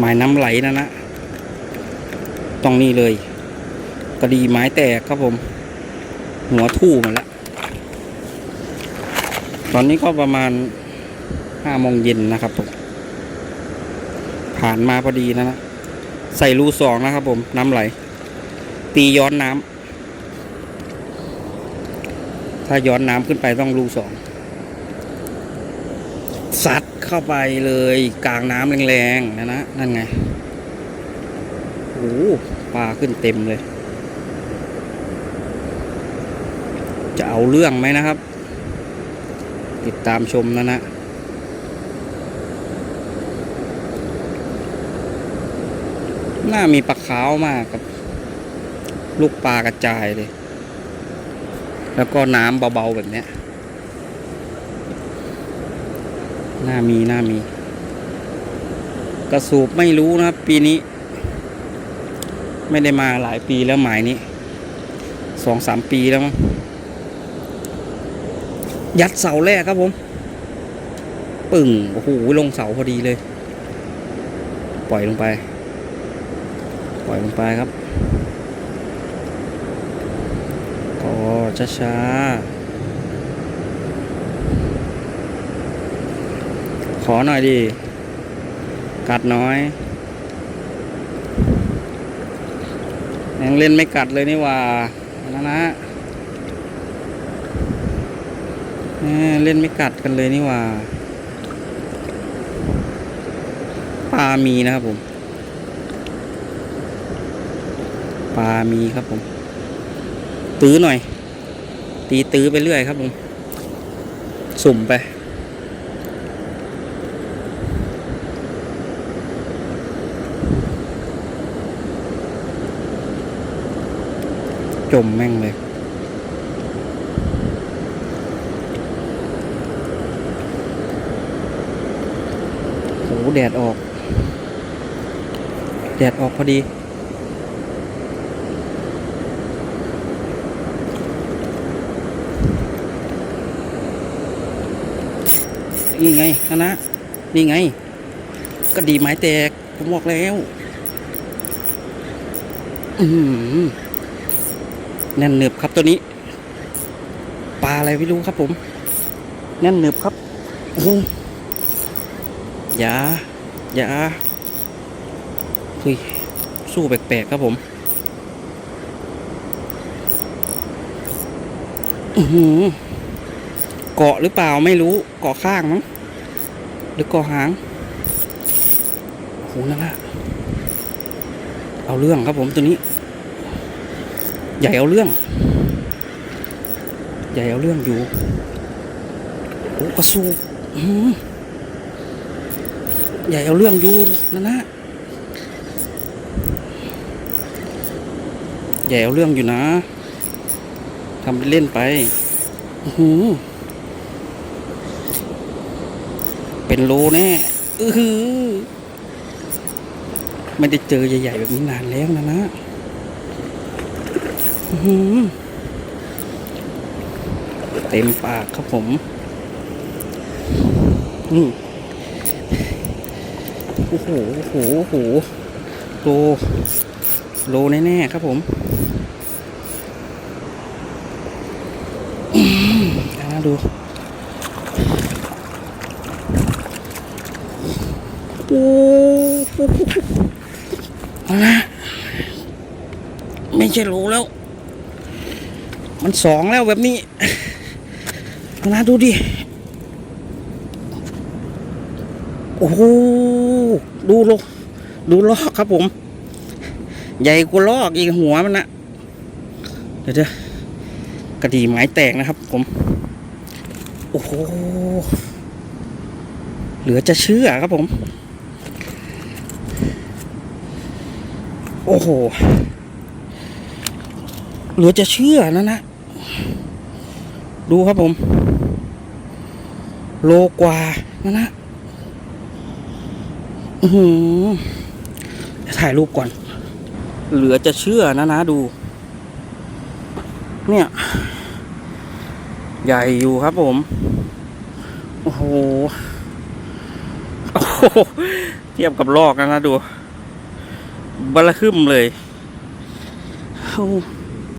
หมายน้ำไหลนะนะตรงนี้เลยกระดีไม้แตกครับผม หัวทู่มาแล้ว ตอนนี้ก็ประมาณห้าโมงเย็นนะครับผม ผ่านมาพอดีนะนะ ใส่รูสองนะครับผม น้ำไหล ตีย้อนน้ำถ้าย้อนน้ำขึ้นไปต้องรูสอง ซัดเข้าไปเลยกลางน้ำแรงๆนะนะนั่นไงโอ้ปลาขึ้นเต็มเลย จะเอาเรื่องไหมนะครับ ติดตามชมนะนะน่ามีปลาขาวมากครับลูกปลากระจายเลย แล้วก็น้ำเบาๆแบบเนี้ย น่ามีน่ามี กระสูบไม่รู้นะครับปีนี้ ไม่ได้มาหลายปีแล้วหมายนี้สองสามปีแล้วมั้งยัดเสาแรกครับผม ปึ่งโอ้โหลงเสาพอดีเลย ปล่อยลงไป ปล่อยลงไปครับก็ช้าๆ อหน่อยดิกัดน้อยยังเล่นไม่กัดเลยนี่ว่านะนะเล่นไม่กัดกันเลยนี่ว่าปลามีนะครับผมปลามีครับผม ตื้อหน่อย ตีตื้อไปเรื่อยครับผม สุ่มไป จมแม่งเลย โห แดดออก แดดออกพอดี นี่ไงนะนะ นี่ไง ก็ดีไม้แตก ผมบอกแล้ว อือหือ แน่นหนึบครับตัวนี้ ปลาอะไรไม่รู้ครับผม แน่นหนึบครับโอ้โหอย่าอย่าเฮ้ยสู้แปลกๆครับผมอือหือเกาะหรือเปล่าไม่รู้เกาะข้างมั้งหรือเกาะหางโอ้โหนั่นละเอาเรื่องครับผมตัวนี้ ใหญ่เอาเรื่อง ใหญ่เอาเรื่องอยู่โอ้กระสูบอื้อหือใหญ่เอาเรื่องอยู่นั่นนะใหญ่เอาเรื่องอยู่นะทำไปเล่นไปหือเป็นโลแน่อือไม่ได้เจอใหญ่ๆแบบนี้นานแล้วนะนะ เต็มปากครับผมนี่โอ้โหโอ้โหโอ้โหโลโลแน่ๆครับผมอ่าดูโอ้โหเอาละไม่ใช่โลแล้ว มันสองแล้วแบบนี้นะดูดิ โอ้โห ดูลกดูลอกครับผม ใหญ่กว่าลอกอีกหัวมันนะเดี๋ยวเดี๋ยวกระดีไม้แตกนะครับผม โอ้โห เหลือจะเชื่อครับผม โอ้โห เหลือจะเชื่อนะนะ ดูครับผม โลกว่านะนะอือถ่ายรูปก่อน เหลือจะเชื่อนะนะดู เนี่ย ใหญ่อยู่ครับผม โอ้โหโอ้เทียบกับลอกนะนะดูบลละคึมเลยโอ้